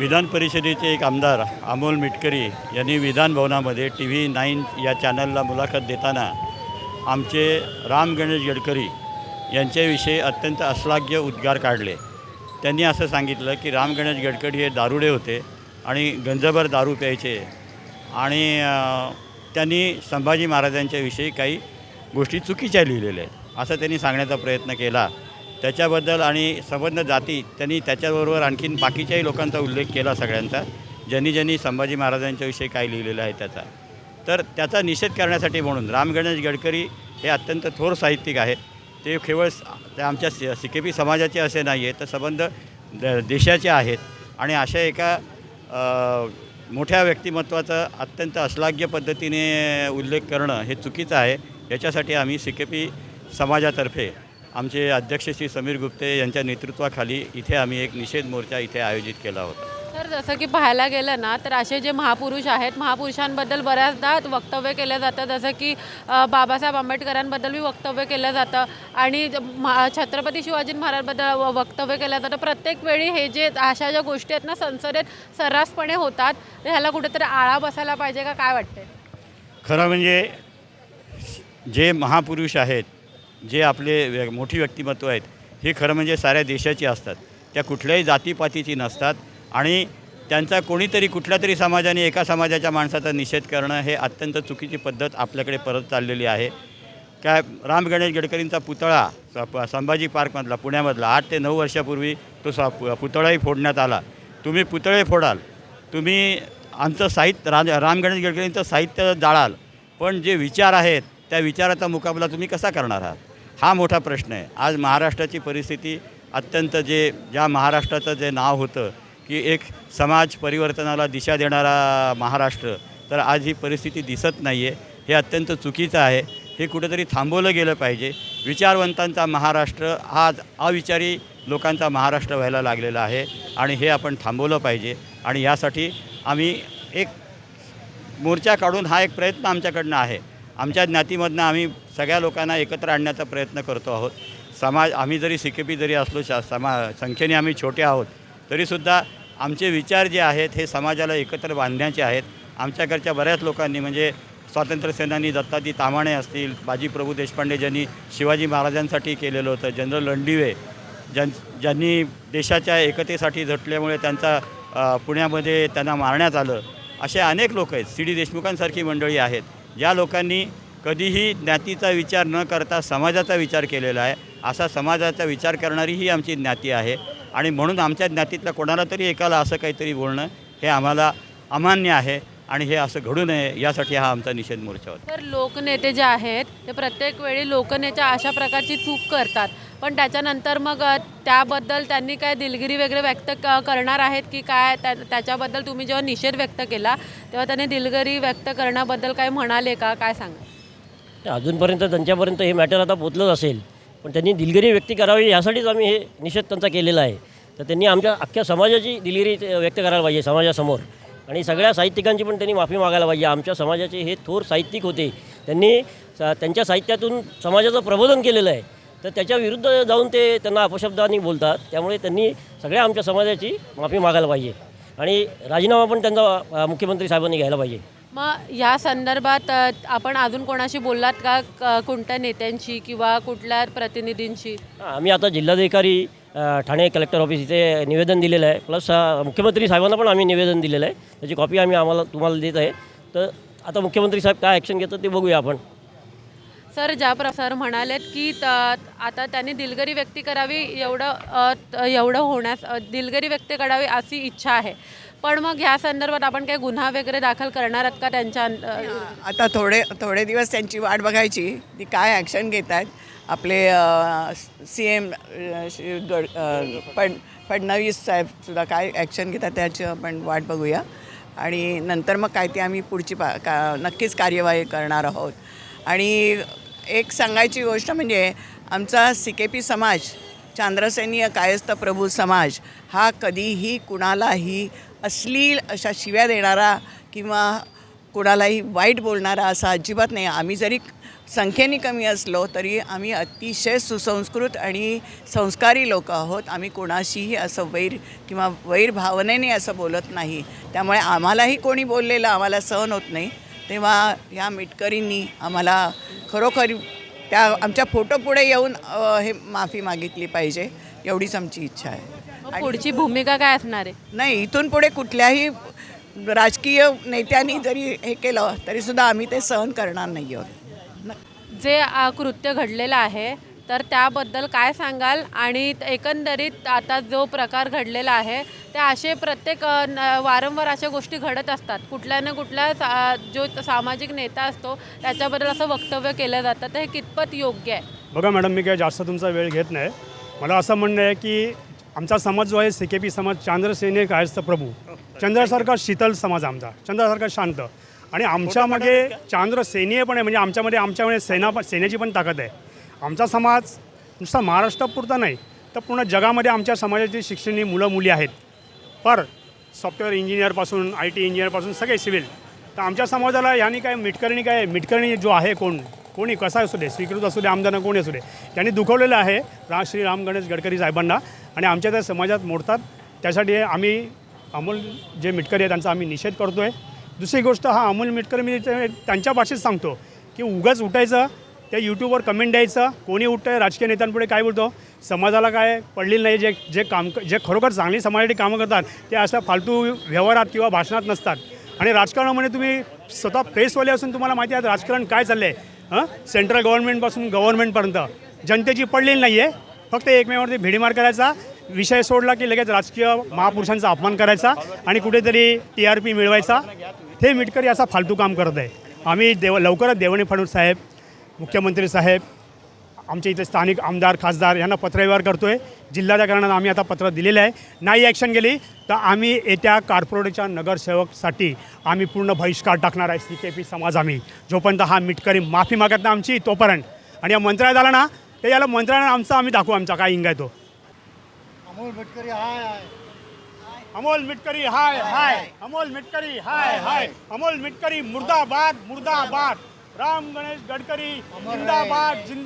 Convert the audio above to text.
विधान परिषदेचे एक आमदार अमोल मिटकरी यांनी विधान भवनामध्ये टी व्ही नाईन या चॅनलला मुलाखत देताना आमचे राम गणेश गडकरी यांच्याविषयी अत्यंत अश्लाघ्य उद्गार काढले. त्यांनी असं सांगितलं की राम गणेश गडकरी हे दारुडे होते आणि गंजभर दारू प्यायचे आणि त्यांनी संभाजी महाराजांच्याविषयी काही गोष्टी चुकीच्या लिहिलेल्या आहेत असं त्यांनी सांगण्याचा प्रयत्न केला. त्याच्याबद्दल आणि संबंध जाती त्यांनी त्याच्याबरोबर आणखीन बाकीच्याही लोकांचा उल्लेख केला सगळ्यांचा. ज्यांनी ज्यांनी संभाजी महाराजांच्याविषयी काय लिहिलेलं आहे त्याचा. तर त्याचा निषेध करण्यासाठी म्हणून राम गणेश गडकरी हे अत्यंत थोर साहित्यिक आहेत. ते केवळ त्या आमच्या सी सी के पी समाजाचे असे नाही आहे तर संबंध द देशाचे आहेत. आणि अशा एका मोठ्या व्यक्तिमत्वाचा अत्यंत अश्लाघ्य पद्धतीने उल्लेख करणं हे चुकीचं आहे. याच्यासाठी आम्ही सी के पी समाजातर्फे आमचे अध्यक्ष श्री समीर गुप्ते यांच्या नेतृत्वाखाली इथे आम्ही एक निषेध मोर्चा इथे आयोजित केला होता. तर जसं की पाहायला गेलं ना तर असे जे महापुरुष आहेत महापुरुषांबद्दल बऱ्याचदा वक्तव्य केलं जातं. जसं की बाबासाहेब आंबेडकरांबद्दल बी वक्तव्य केलं जातं. आणि ज- महा छत्रपती शिवाजी महाराजबद्दल व- वक्तव्य केलं जातं. प्रत्येक वेळी हे जे अशा ज्या गोष्टी आहेत ना संसदेत सर्रासपणे होतात. ह्याला कुठेतरी आळा बसायला पाहिजे का? काय वाटते खरं म्हणजे जे महापुरुष आहेत जे आपले व्य मोठी व्यक्तिमत्व आहेत हे खरं म्हणजे साऱ्या देशाची असतात. त्या कुठल्याही जातीपातीची नसतात आणि त्यांचा कोणीतरी कुठल्या तरी समाजाने एका समाजाच्या माणसाचा निषेध करणं हे अत्यंत चुकीची पद्धत आपल्याकडे परत चाललेली आहे. काय राम गणेश गडकरींचा पुतळा स- प- संभाजी पार्कमधला पुण्यामधला आठ ते नऊ वर्षापूर्वी तो सा पु- पुतळाही फोडण्यात आला. तुम्ही पुतळे फोडाल तुम्ही आमचं साहित्य राज राम गणेश गडकरींचं साहित्य जाळाल पण जे विचार आहेत त्या विचाराचा मुकाबला तुम्ही कसा करणार आहात? हा मोठा प्रश्न आहे. आज महाराष्ट्राची परिस्थिती अत्यंत जे ज्या महाराष्ट्राचं जे नाव होतं की एक समाज परिवर्तनाला दिशा देणारा महाराष्ट्र तर आज ही परिस्थिती दिसत नाही आहे हे अत्यंत चुकीचं आहे. हे कुठेतरी थांबवलं गेलं पाहिजे. विचारवंतांचा महाराष्ट्र आज अविचारी लोकांचा महाराष्ट्र व्हायला लागलेला आहे आणि हे आपण थांबवलं पाहिजे. आणि यासाठी आम्ही एक मोर्चा काढून हा एक प्रयत्न आमच्याकडनं आहे. आमच्या ज्ञातीमधनं आम्ही सगळ्या लोकांना एकत्र आणण्याचा प्रयत्न करतो आहोत. समाज आम्ही जरी सी के पी जरी असलो शा समा संख्येने आम्ही छोटे आहोत तरीसुद्धा आमचे विचार जे आहेत हे समाजाला एकत्र बांधण्याचे आहेत. आमच्याकडच्या बऱ्याच लोकांनी म्हणजे स्वातंत्र्यसेनानी दत्ताजी तामाणे असतील बाजी प्रभू देशपांडे ज्यांनी शिवाजी महाराजांसाठी केलेलं होतं जनरल रणदिवे ज्यां ज्यांनी देशाच्या एकतेसाठी झटल्यामुळे त्यांचा पुण्यामध्ये त्यांना मारण्यात आलं असे अनेक लोक आहेत. सी डी देशमुखांसारखी मंडळी आहेत. ज्या लोकांनी कधीही ज्ञातीचा विचार न करता समाजाचा विचार केलेला आहे. असा समाजाचा विचार करणारी ही आमची ज्ञाती आहे. आणि म्हणून आमच्या ज्ञातीतल्या कोणाला तरी एकाला असं काहीतरी बोलणं हे आम्हाला अमान्य आहे आणि हे असं घडू नये यासाठी हा आमचा निषेध मोर्चा होता तर लोकनेते जे आहेत ते प्रत्येक वेळी लोकनेत्या अशा प्रकारची चूक करतात. पण त्याच्यानंतर मग त्याबद्दल त्यांनी काय दिलगिरी वगैरे व्यक्त क करणार आहेत की काय? त्या त्याच्याबद्दल तुम्ही जेव्हा निषेध व्यक्त केला तेव्हा त्यांनी दिलगिरी व्यक्त करण्याबद्दल काय म्हणाले का? काय सांगा तर अजूनपर्यंत त्यांच्यापर्यंत हे मॅटर आता पोचलंच असेल. पण त्यांनी दिलगिरी व्यक्त करावी यासाठीच आम्ही हे निषेध त्यांचा केलेला आहे. तर त्यांनी आमच्या अख्ख्या समाजाची दिलगिरी व्यक्त करायला पाहिजे समाजासमोर. आणि सगळ्या साहित्यिकांची पण त्यांनी माफी मागायला पाहिजे. आमच्या समाजाचे हे थोर साहित्यिक होते. त्यांनी त्यांच्या साहित्यातून समाजाचं प्रबोधन केलेलं आहे. तर त्याच्या विरुद्ध जाऊन ते त्यांना अपशब्दांनी बोलतात. त्यामुळे त्यांनी सगळ्या आमच्या समाजाची माफी मागायला पाहिजे. आणि राजीनामा पण त्यांचा मुख्यमंत्री साहेबांनी घ्यायला पाहिजे. मग या संदर्भात आपण अजून कोणाशी बोललात का? कोणत्या नेत्यांशी किंवा कुठल्या प्रतिनिधींशी? आम्ही आता जिल्हाधिकारी ठाणे कलेक्टर ऑफिस इथे निवेदन दिलेलं आहे. प्लस मुख्यमंत्री साहेबांना पण आम्ही निवेदन दिलेलं आहे. त्याची कॉपी आम्ही आम्हाला तुम्हाला देत आहे. तर आता मुख्यमंत्री साहेब काय ॲक्शन घेतात ते बघूया आपण. सर ज्या प्र सर म्हणालेत की त आता त्यांनी दिलगिरी व्यक्त करावी एवढं एवढं होण्यास दिलगिरी व्यक्त करावी अशी इच्छा आहे. पण मग ह्या संदर्भात आपण काही गुन्हा वगैरे दाखल करणार आहात का त्यांच्या आता थोडे थोडे दिवस त्यांची वाट बघायची ती काय ॲक्शन घेत आहेत आपले सी एम गड फड फडणवीस साहेबसुद्धा काय ॲक्शन घेतात त्याची आपण वाट बघूया. आणि नंतर मग काय ते आम्ही पुढची पा का नक्कीच कार्यवाही करणार आहोत. आणि एक सांगायची गोष्ट म्हणजे आमचा सी के पी समाज चांद्रसैनीय कायस्थ प्रभू समाज हा कधीही कुणालाही अश्लील अशा शिव्या देणारा किंवा कोणालाही वाईट बोलणारा असा अजिबात नाही. आम्ही जरी संख्येने कमी असलो तरी आम्ही अतिशय सुसंस्कृत आणि संस्कारी लोक आहोत. आम्ही कोणाशीही असं वैर किंवा वैर भावनेने असं बोलत नाही. त्यामुळे आम्हालाही कोणी बोललेलं आम्हाला सहन होत नाही. तेव्हा ह्या मिटकरींनी आम्हाला खरोखर त्या आमच्या फोटोपुढे येऊन अ, हे माफी मागितली पाहिजे एवढीच आमची इच्छा आहे. पुढची भूमिका काय असणार आहे? नाही इथून पुढे कुठल्याही राजकीय नेत्यांनी जरी हे केलं तरीसुद्धा आम्ही ते सहन करणार नाही आहोत. जे कृत्य घडलेलं आहे तर त्याबद्दल काय सांगाल? आणि एकंदरीत आता जो प्रकार घडलेला आहे ते असे प्रत्येक वारंवार अशा गोष्टी घडत असतात. कुठल्या ना कुठल्या सा जो सामाजिक नेता असतो त्याच्याबद्दल असं वक्तव्य केलं जातं तर हे कितपत योग्य आहे? बघा मॅडम मी काय जास्त तुमचा वेळ घेत नाही. मला असं म्हणणं आहे की आमचा समाज जो आहे सी के पी समाज चांद्रसेने कायस्थ प्रभू. चंद्रासारखा शीतल समाज आमचा. चंद्रासारखा शांत. आणि आमच्यामध्ये चांद्रसेनीय पण आहे म्हणजे आमच्यामध्ये आमच्यामध्ये सेना पण सेनेची पण ताकद आहे. आमचा समाज नुसता महाराष्ट्रापुरता नाही तर पूर्ण जगामध्ये आमच्या समाजाची शिक्षणी मुलं मुली आहेत. पर सॉफ्टवेअर इंजिनियरपासून आय टी इंजिनियरपासून सगळे सिव्हिल तर आमच्या समाजाला यांनी काय मिटकरणी काय मिटकरणी जो आहे कोण? कोणी कसा असू दे स्वीकृत असू दे आमदार कोणी असू दे त्यांनी दुखवलेलं आहे रा श्री राम गणेश गडकरी साहेबांना आणि आमच्या त्या समाजात मोडतात. त्यासाठी आम्ही अमोल जे मिटकरी आहे त्यांचा आम्ही निषेध करतो आहे दुसरी गोष्ट हा अमोल मिटकरी मी ते- त्यांच्या भाषेत सांगतो की उगाच उठायचं त्या यूट्यूबवर कमेंट द्यायचं कोणी उठतं राजकीय नेत्यांपुढे काय बोलतो? समाजाला काय पडलेलं नाही जे जे काम जे खरोखर चांगली समाजासाठी कामं करतात ते अशा फालतू व्यवहारात किंवा भाषणात नसतात. आणि राजकारणामध्ये तुम्ही स्वतः प्रेसवाले असून तुम्हाला माहिती आहे राजकारण काय चाललं आहे हां? सेंट्रल गव्हर्नमेंटपासून गव्हर्नमेंटपर्यंत जनतेची पडलेली नाही आहे फक्त एकमेकांवरती भिडीमार करायचा विषय सोडला की लगेच राजकीय महापुरुषांचा अपमान करायचा आणि कुठेतरी टी आर पी मिळवायचा. हे मिटकरी असा फालतू काम करत आहे. आम्ही देव लवकरच देवणी फडणवीस साहेब मुख्यमंत्री साहेब आमच्या इथे स्थानिक आमदार खासदार यांना पत्रव्यवहार करतो आहे जिल्ह्याच्या कारणानं आम्ही आता पत्र दिलेलं आहे. नाही ॲक्शन गेली तर आम्ही येत्या कॉर्पोरेटच्या नगरसेवकसाठी आम्ही पूर्ण बहिष्कार टाकणार आहे. सी के पी समाज आम्ही. जोपर्यंत हा मिटकरी माफी मागत नाही आमची तोपर्यंत. आणि या मंत्रालयात आला ना तर याला मंत्रालयानं आमचा आम्ही दाखवू आमचा काय इंग आहे तो. अमोल भटकरी हाय हाय. अमोल मिटकरी हाय हाय. अमोल मिटकरी हाय हाय. अमोल मिटकरी मुर्दाबाद मुर्दाबाद. राम गणेश गडकरी जिंदाबाद जिंद